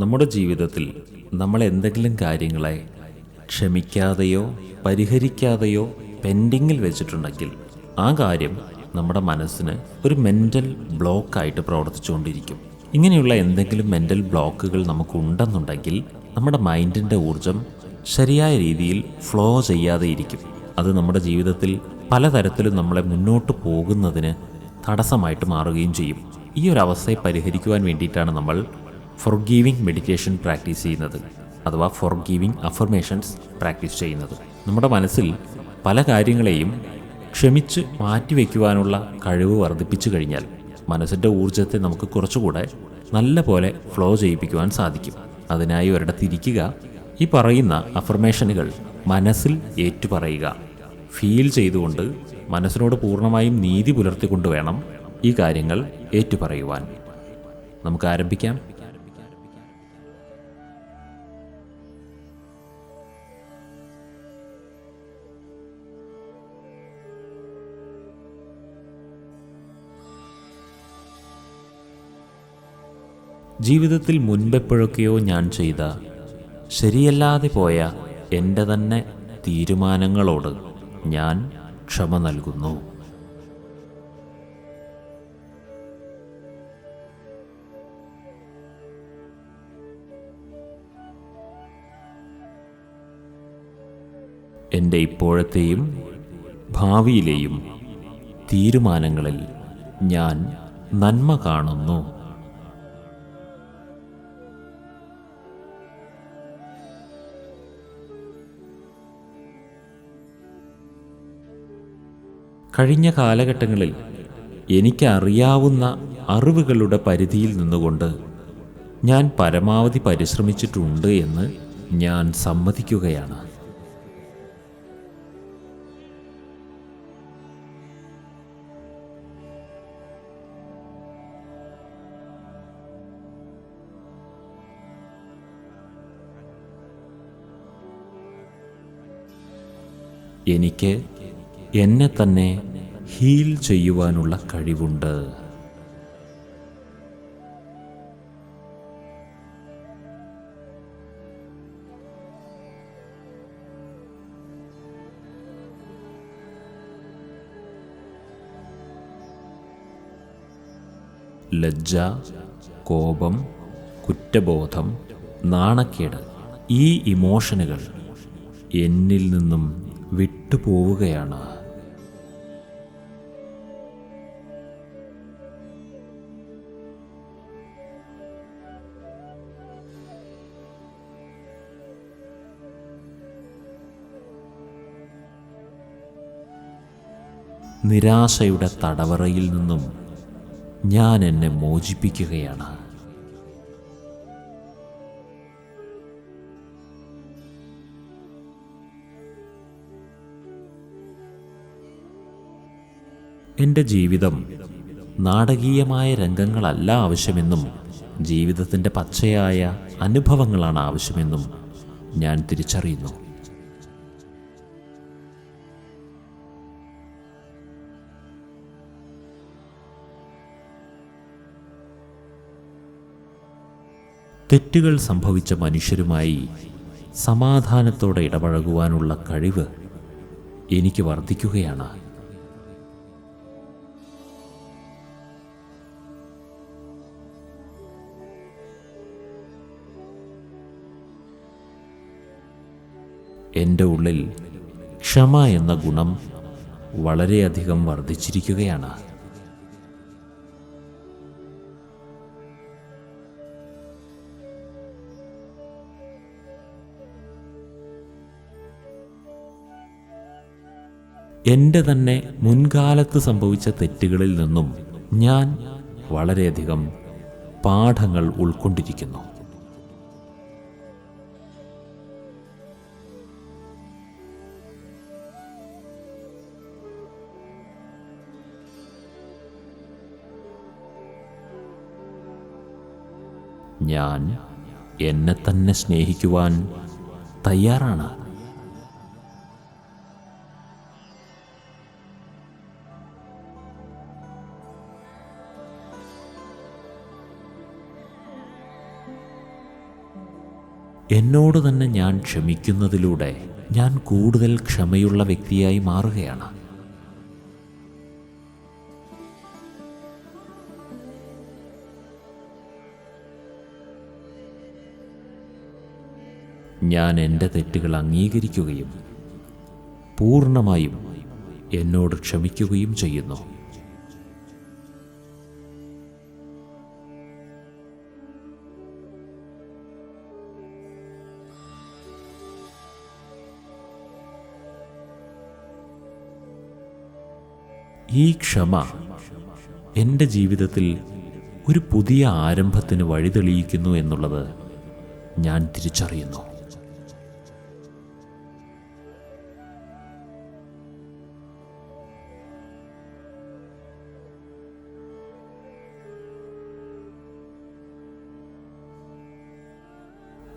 നമ്മുടെ ജീവിതത്തിൽ നമ്മൾ എന്തെങ്കിലും കാര്യങ്ങളെ ക്ഷമിക്കാതെയോ പരിഹരിക്കാതെയോ പെൻഡിങ്ങിൽ വെച്ചിട്ടുണ്ടെങ്കിൽ ആ കാര്യം നമ്മുടെ മനസ്സിന് ഒരു മെന്റൽ ബ്ലോക്കായിട്ട് പ്രവർത്തിച്ചുകൊണ്ടിരിക്കും. ഇങ്ങനെയുള്ള എന്തെങ്കിലും മെന്റൽ ബ്ലോക്കുകൾ നമുക്കുണ്ടെന്നുണ്ടെങ്കിൽ നമ്മുടെ മൈൻഡിന്റെ ഊർജം ശരിയായ രീതിയിൽ ഫ്ലോ ചെയ്യാതെ ഇരിക്കും. അത് നമ്മുടെ ജീവിതത്തിൽ പലതരത്തിലും നമ്മളെ മുന്നോട്ട് പോകുന്നതിന് തടസ്സമായിട്ട് മാറുകയും ചെയ്യും. ഈ ഒരു അവസ്ഥയെ പരിഹരിക്കുവാൻ വേണ്ടിയിട്ടാണ് നമ്മൾ ഫൊർഗീവിംഗ് മെഡിറ്റേഷൻ പ്രാക്ടീസ് ചെയ്യുന്നത് അഥവാ ഫൊർഗീവിംഗ് അഫർമേഷൻസ് പ്രാക്ടീസ് ചെയ്യുന്നത്. നമ്മുടെ മനസ്സിൽ പല കാര്യങ്ങളെയും ക്ഷമിച്ച് മാറ്റിവെക്കുവാനുള്ള കഴിവ് വർദ്ധിപ്പിച്ചു കഴിഞ്ഞാൽ മനസ്സിന്റെ ഊർജത്തെ നമുക്ക് കുറച്ചുകൂടെ നല്ല പോലെ ഫ്ലോ ചെയ്യിപ്പിക്കുവാൻ സാധിക്കും. അതിനായി ഒരിടത്തിരിക്കുക ഈ പറയുന്ന അഫർമേഷനുകൾ മനസ്സിൽ ഏറ്റുപറയുക. ഫീൽ ചെയ്തുകൊണ്ട് മനസ്സിനോട് പൂർണമായും നീതി പുലർത്തിക്കൊണ്ട് വേണം ഈ കാര്യങ്ങൾ ഏറ്റുപറയുവാൻ. നമുക്ക് ആരംഭിക്കാം. ജീവിതത്തിൽ മുൻപെപ്പോഴൊക്കെയോ ഞാൻ ചെയ്ത ശരിയല്ലാതെ പോയ എന്റെ തന്നെ തീരുമാനങ്ങളോട് ഞാൻ ക്ഷമ നൽകുന്നു. എന്റെ ഇപ്പോഴത്തെയും ഭാവിയിലെയും തീരുമാനങ്ങളിൽ ഞാൻ നന്മ കാണുന്നു. കഴിഞ്ഞ കാലഘട്ടങ്ങളിൽ എനിക്കറിയാവുന്ന അറിവുകളുടെ പരിധിയിൽ നിന്നുകൊണ്ട് ഞാൻ പരമാവധി പരിശ്രമിച്ചിട്ടുണ്ട് എന്ന് ഞാൻ സമ്മതിക്കുകയാണ്. എനിക്ക് എന്നെ തന്നെ ഹീൽ ചെയ്യുവാനുള്ള കഴിവുണ്ട്. ലജ്ജ കോപം കുറ്റബോധം നാണക്കേട് ഈ ഇമോഷനുകൾ എന്നിൽ നിന്നും വിട്ടുപോവുകയാണ്. നിരാശയുടെ തടവറയിൽ നിന്നും ഞാൻ എന്നെ മോചിപ്പിക്കുകയാണ്. എന്റെ ജീവിതം നാടകീയമായ രംഗങ്ങളല്ല ആവശ്യമെന്നും ജീവിതത്തിന്റെ പച്ചയായ അനുഭവങ്ങളാണ് ആവശ്യമെന്നും ഞാൻ തിരിച്ചറിയുന്നു. തെറ്റുകൾ സംഭവിച്ച മനുഷ്യരുമായി സമാധാനത്തോടെ ഇടപഴകുവാനുള്ള കഴിവ് എനിക്ക് വർദ്ധിക്കുകയാണ്. എന്റെ ഉള്ളിൽ ക്ഷമ എന്ന ഗുണം വളരെയധികം വർദ്ധിച്ചിരിക്കുകയാണ്. എന്റെ തന്നെ മുൻകാലത്ത് സംഭവിച്ച തെറ്റുകളിൽ നിന്നും ഞാൻ വളരെയധികം പാഠങ്ങൾ ഉൾക്കൊണ്ടിരിക്കുന്നു. ഞാൻ എന്നെ തന്നെ സ്നേഹിക്കുവാൻ തയ്യാറാണ്. എന്നോട് തന്നെ ഞാൻ ക്ഷമിക്കുന്നതിലൂടെ ഞാൻ കൂടുതൽ ക്ഷമയുള്ള വ്യക്തിയായി മാറുകയാണ്. ഞാൻ എന്റെ തെറ്റുകൾ അംഗീകരിക്കുകയും പൂർണമായും എന്നോട് ക്ഷമിക്കുകയും ചെയ്യുന്നു. ഈ ക്ഷമ എന്റെ ജീവിതത്തിൽ ഒരു പുതിയ ആരംഭത്തിന് വഴിതെളിയിക്കുന്നു എന്നുള്ളത് ഞാൻ തിരിച്ചറിയുന്നു.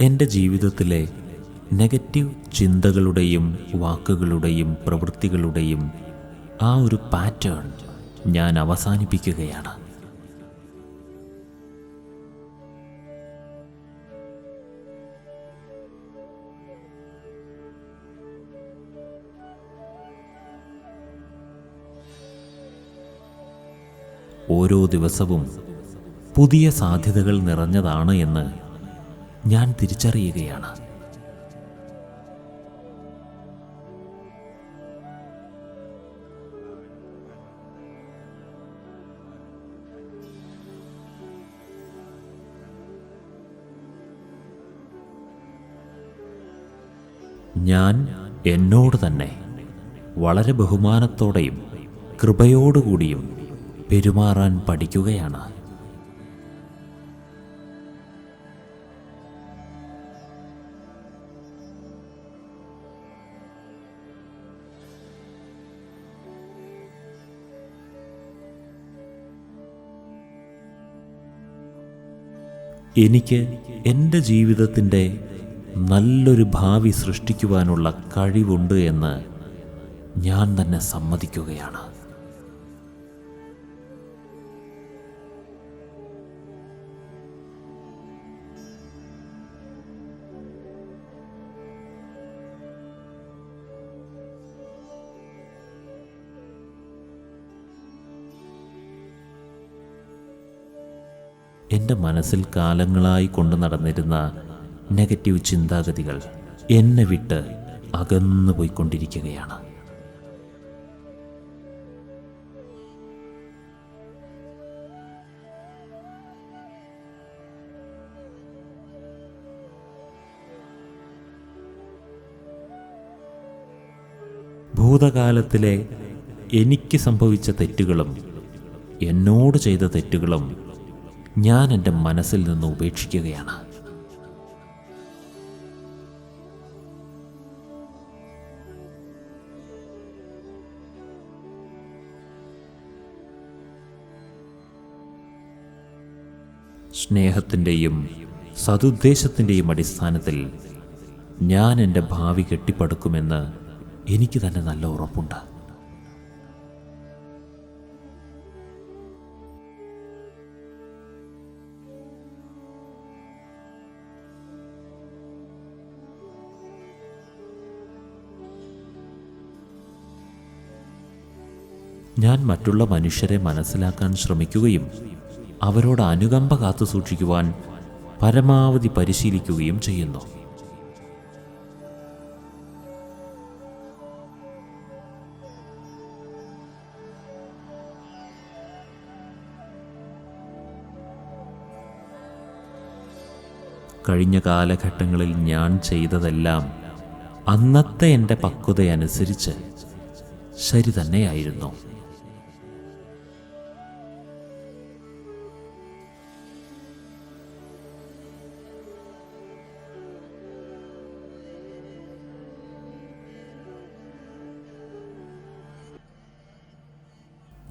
എന്റെ ജീവിതത്തിലെ നെഗറ്റീവ് ചിന്തകളുടെയും വാക്കുകളുടെയും പ്രവൃത്തികളുടെയും ആ ഒരു പാറ്റേൺ ഞാൻ അവസാനിപ്പിക്കുകയാണ്. ഓരോ ദിവസവും പുതിയ സാധ്യതകൾ നിറഞ്ഞതാണ് എന്ന് ഞാൻ തിരിച്ചറിയുകയാണ്. ഞാൻ എന്നോട് തന്നെ വളരെ ബഹുമാനത്തോടെയും കൃപയോടുകൂടിയും പെരുമാറാൻ പഠിക്കുകയാണ്. എനിക്ക് എന്റെ ജീവിതത്തിന്റെ നല്ലൊരു ഭാവി സൃഷ്ടിക്കുവാനുള്ള കഴിവുണ്ട് എന്ന് ഞാൻ തന്നെ സമ്മതിക്കുകയാണ്. എന്റെ മനസ്സിൽ കാലങ്ങളായി കൊണ്ടു നടന്നിരുന്ന നെഗറ്റീവ് ചിന്താഗതികൾ എന്നെ വിട്ട് അകന്നു പോയിക്കൊണ്ടിരിക്കുകയാണ്. ഭൂതകാലത്തിലെ എനിക്ക് സംഭവിച്ച തെറ്റുകളും എന്നോട് ചെയ്ത തെറ്റുകളും ഞാൻ എന്റെ മനസ്സിൽ നിന്ന് ഉപേക്ഷിക്കുകയാണ്. സ്നേഹത്തിന്റെയും സതുദ്ദേശത്തിന്റെയും അടിസ്ഥാനത്തിൽ ഞാൻ എന്റെ ഭാവി കെട്ടിപ്പടുക്കുമെന്ന് എനിക്ക് തന്നെ നല്ല ഉറപ്പുണ്ട്. ഞാൻ മറ്റുള്ള മനുഷ്യരെ മനസ്സിലാക്കാൻ ശ്രമിക്കുകയും അവരോട് അനുകമ്പ കാത്തു സൂക്ഷിക്കുവാൻ പരമാവധി പരിശീലിക്കുകയും ചെയ്യുന്നു. കഴിഞ്ഞ കാലഘട്ടങ്ങളിൽ ഞാൻ ചെയ്തതെല്ലാം അന്നത്തെ എന്റെ പക്വതയനുസരിച്ച് ശരി തന്നെയായിരുന്നു.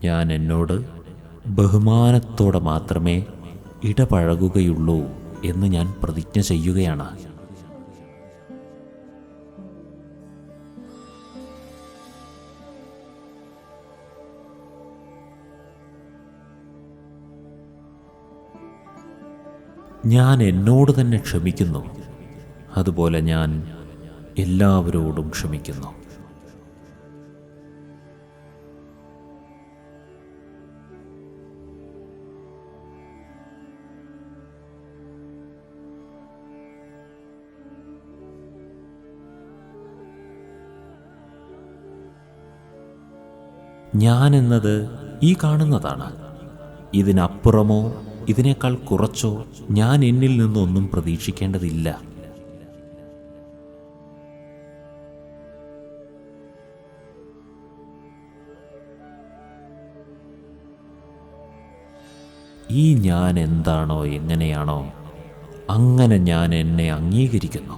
ഞാൻ എന്നോട് ബഹുമാനത്തോടെ മാത്രമേ ഇടപഴകുകയുള്ളൂ എന്ന് ഞാൻ പ്രതിജ്ഞ ചെയ്യുകയാണ്. ഞാൻ എന്നോട് തന്നെ ക്ഷമിക്കുന്നു. അതുപോലെ ഞാൻ എല്ലാവരോടും ക്ഷമിക്കുന്നു. ഞാൻ എന്നത് ഈ കാണുന്നതാണ്. ഇതിനപ്പുറമോ ഇതിനേക്കാൾ കുറച്ചോ ഞാൻ എന്നിൽ നിന്നൊന്നും പ്രതീക്ഷിക്കേണ്ടതില്ല. ഈ ഞാൻ എന്താണോ എങ്ങനെയാണോ അങ്ങനെ ഞാൻ എന്നെ അംഗീകരിക്കുന്നു.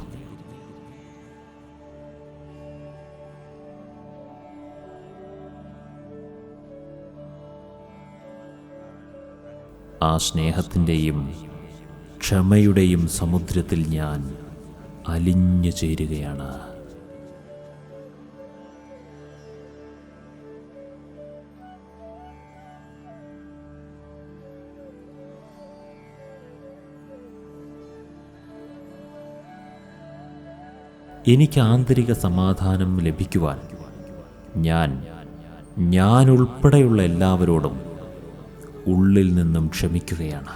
ആ സ്നേഹത്തിന്റെയും ക്ഷമയുടെയും സമുദ്രത്തിൽ ഞാൻ അലിഞ്ഞു ചേരുകയാണ്. എനിക്ക് ആന്തരിക സമാധാനം ലഭിക്കുവാൻ ഞാൻ ഞാൻ ഉൾപ്പെടെയുള്ള എല്ലാവരോടും ഉള്ളിൽ നിന്നും ക്ഷമിക്കുകയാണ്.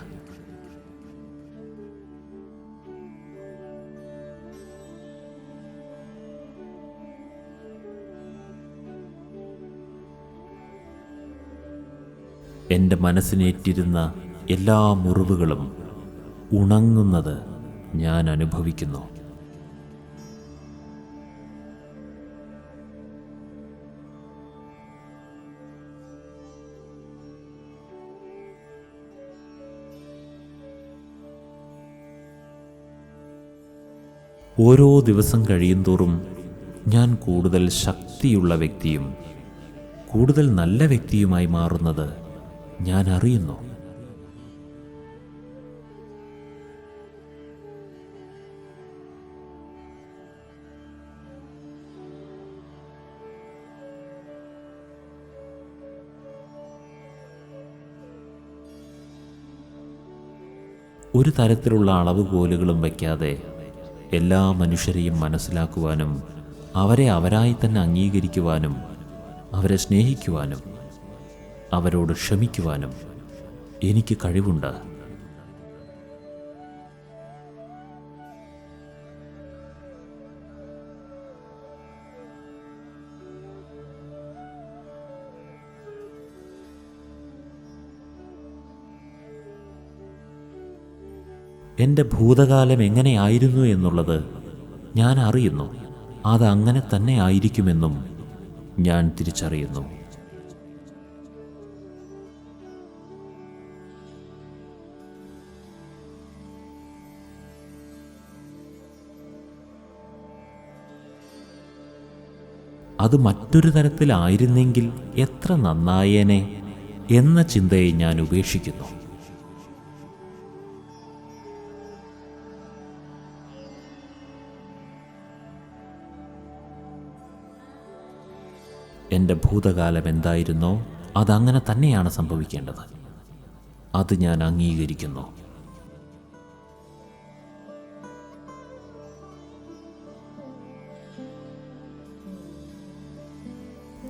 എന്റെ മനസ്സിനേറ്റിരുന്ന എല്ലാ മുറിവുകളും ഉണങ്ങുന്നത് ഞാൻ അനുഭവിക്കുന്നു. ഓരോ ദിവസം കഴിയുന്തോറും ഞാൻ കൂടുതൽ ശക്തിയുള്ള വ്യക്തിയും കൂടുതൽ നല്ല വ്യക്തിയുമായി മാറുന്നത് ഞാൻ അറിയുന്നു. ഒരു തരത്തിലുള്ള അളവുകോലുകളും വയ്ക്കാതെ എല്ലാ മനുഷ്യരെയും മനസ്സിലാക്കുവാനും അവരെ അവരായി തന്നെ അംഗീകരിക്കുവാനും അവരെ സ്നേഹിക്കുവാനും അവരോട് ക്ഷമിക്കുവാനും എനിക്ക് കഴിവുണ്ട്. എന്റെ ഭൂതകാലം എങ്ങനെയായിരുന്നു എന്നുള്ളത് ഞാൻ അറിയുന്നു. അത് അങ്ങനെ തന്നെ ആയിരിക്കുമെന്നും ഞാൻ തിരിച്ചറിയുന്നു. അത് മറ്റൊരു തരത്തിലായിരുന്നെങ്കിൽ എത്ര നന്നായേനെ എന്ന ചിന്തയെ ഞാൻ ഉപേക്ഷിക്കുന്നു. എന്റെ ഭൂതകാലം എന്തായിരുന്നോ അതങ്ങനെ തന്നെയാണ് സംഭവിക്കേണ്ടത്. അത് ഞാൻ അംഗീകരിക്കുന്നു.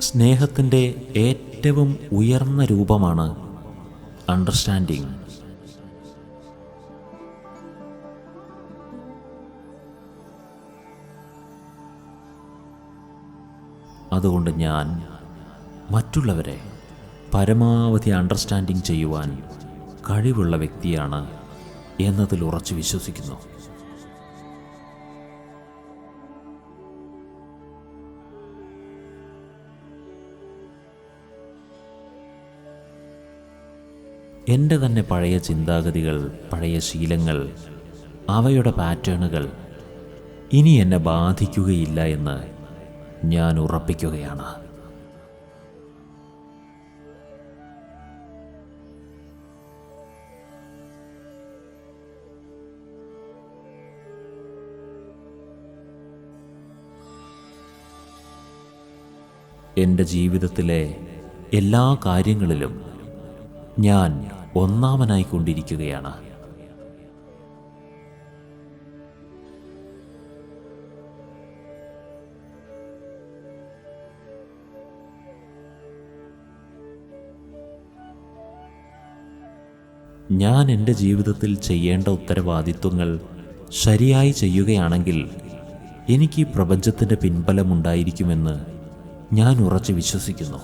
സ്നേഹത്തിന്റെ ഏറ്റവും ഉയർന്ന രൂപമാണ് അണ്ടർസ്റ്റാൻഡിങ് അതുകൊണ്ട് ഞാൻ മറ്റുള്ളവരെ പരമാവധി അണ്ടർസ്റ്റാൻഡിങ് ചെയ്യുവാൻ കഴിവുള്ള വ്യക്തിയാണ് എന്നതിൽ ഉറച്ചു വിശ്വസിക്കുന്നു. എന്റെ തന്നെ പഴയ ചിന്താഗതികൾ പഴയ ശീലങ്ങൾ അവയുടെ പാറ്റേണുകൾ ഇനി എന്നെ ബാധിക്കുകയില്ല എന്ന് ഞാൻ ഉറപ്പിക്കുകയാണ്. എന്റെ ജീവിതത്തിലെ എല്ലാ കാര്യങ്ങളിലും ഞാൻ ഒന്നാമനായിക്കൊണ്ടിരിക്കുകയാണ്. ഞാൻ എന്റെ ജീവിതത്തിൽ ചെയ്യേണ്ട ഉത്തരവാദിത്വങ്ങൾ ശരിയായി ചെയ്യുകയാണെങ്കിൽ എനിക്ക് പ്രപഞ്ചത്തിന്റെ പിൻബലമുണ്ടായിരിക്കുമെന്ന് ഞാൻ ഉറച്ചു വിശ്വസിക്കുന്നു.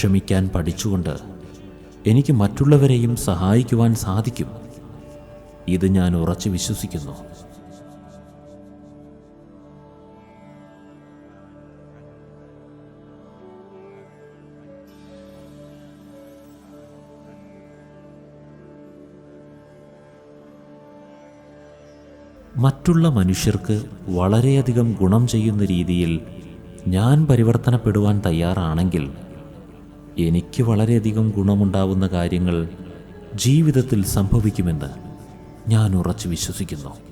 ക്ഷമിക്കാൻ പഠിച്ചുകൊണ്ട് എനിക്ക് മറ്റുള്ളവരെയും സഹായിക്കുവാൻ സാധിക്കും. ഇത് ഞാൻ ഉറച്ചു വിശ്വസിക്കുന്നു. മറ്റുള്ള മനുഷ്യർക്ക് വളരെയധികം ഗുണം ചെയ്യുന്ന രീതിയിൽ ഞാൻ പരിവർത്തനപ്പെടുവാൻ തയ്യാറാണെങ്കിൽ എനിക്ക് വളരെയധികം ഗുണമുണ്ടാവുന്ന കാര്യങ്ങൾ ജീവിതത്തിൽ സംഭവിക്കുമെന്ന് ഞാൻ ഉറച്ചു വിശ്വസിക്കുന്നു.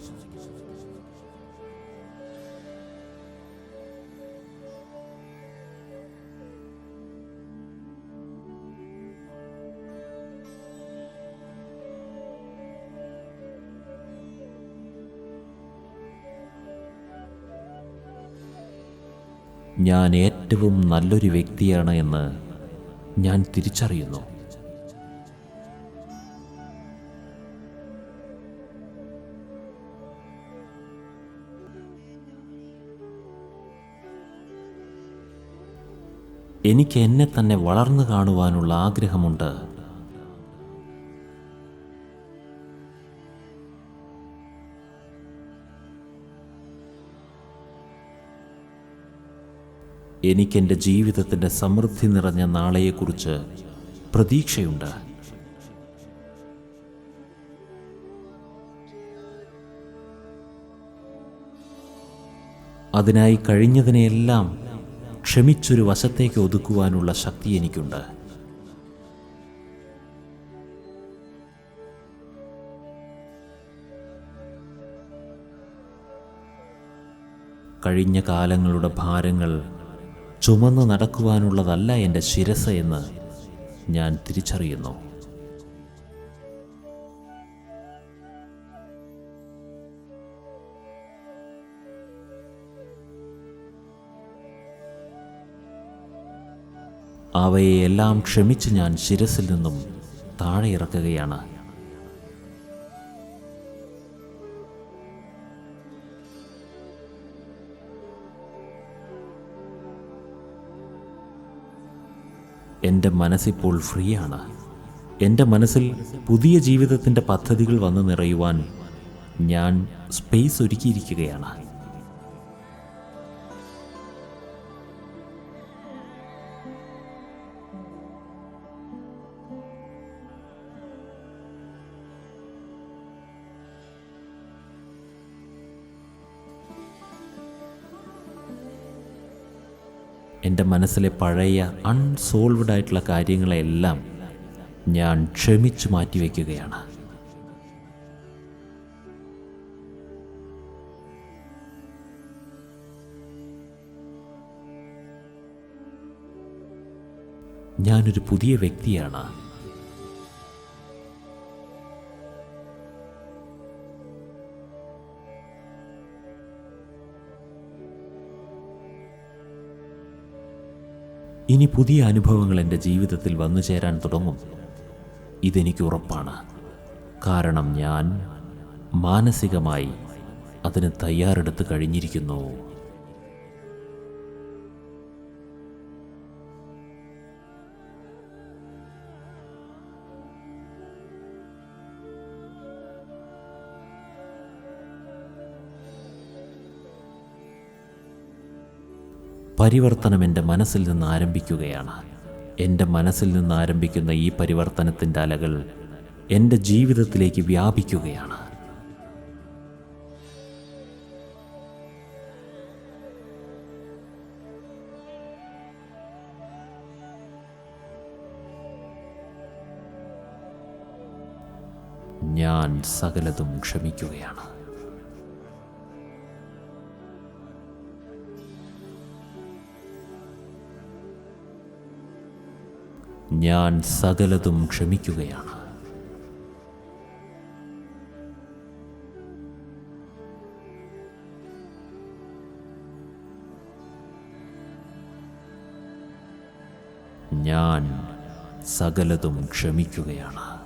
ഞാൻ ഏറ്റവും നല്ലൊരു വ്യക്തിയാണ് എന്ന് ഞാൻ തിരിച്ചറിയുന്നു. എനിക്ക് എന്നെ തന്നെ വളർന്നു കാണുവാനുള്ള ആഗ്രഹമുണ്ട്. എനിക്കെന്റെ ജീവിതത്തിന്റെ സമൃദ്ധി നിറഞ്ഞ നാളെയെക്കുറിച്ച് പ്രതീക്ഷയുണ്ട്. അതിനായി കഴിഞ്ഞതിനെയെല്ലാം ക്ഷമിച്ചൊരു വശത്തേക്ക് ഒതുക്കുവാനുള്ള ശക്തി എനിക്കുണ്ട്. കഴിഞ്ഞ കാലങ്ങളുടെ ഭാരങ്ങൾ ചുമന്ന് നടക്കുവാനുള്ളതല്ല എന്റെ ശിരസ് എന്ന് ഞാൻ തിരിച്ചറിയുന്നു. അവയെല്ലാം ക്ഷമിച്ച് ഞാൻ ശിരസിൽ നിന്നും താഴെ ഇറക്കുകയാണ് എന്റെ മനസ്സിപ്പോൾ ഫ്രീ ആണ് എന്റെ മനസ്സിൽ പുതിയ ജീവിതത്തിന്റെ പദ്ധതികൾ വന്നു നിറയുവാൻ ഞാൻ സ്പേസ് ഒരുക്കിയിരിക്കുകയാണ്. എന്റെ മനസ്സിലെ പഴയ അൺസോൾവ്ഡ് ആയിട്ടുള്ള കാര്യങ്ങളെല്ലാം ഞാൻ ക്ഷമിച്ചു മാറ്റിവെക്കുകയാണ്. ഞാനൊരു പുതിയ വ്യക്തിയാണ്. ഇനി പുതിയ അനുഭവങ്ങൾ എന്റെ ജീവിതത്തിൽ വന്നു ചേരാൻ തുടങ്ങും. ഇതെനിക്ക് ഉറപ്പാണ്. കാരണം ഞാൻ മാനസികമായി അതിന് തയ്യാറെടുത്ത് കഴിഞ്ഞിരിക്കുന്നു. പരിവർത്തനം എന്റെ മനസ്സിൽ നിന്ന് ആരംഭിക്കുകയാണ്. എന്റെ മനസ്സിൽ നിന്ന് ആരംഭിക്കുന്ന ഈ പരിവർത്തനത്തിന്റെ അലകൾ എന്റെ ജീവിതത്തിലേക്ക് വ്യാപിക്കുകയാണ്. ഞാൻ സകലതും ക്ഷമിക്കുകയാണ്. ഞാൻ സകലതും ക്ഷമിക്കുകയാണ്. ഞാൻ സകലതും ക്ഷമിക്കുകയാണ്.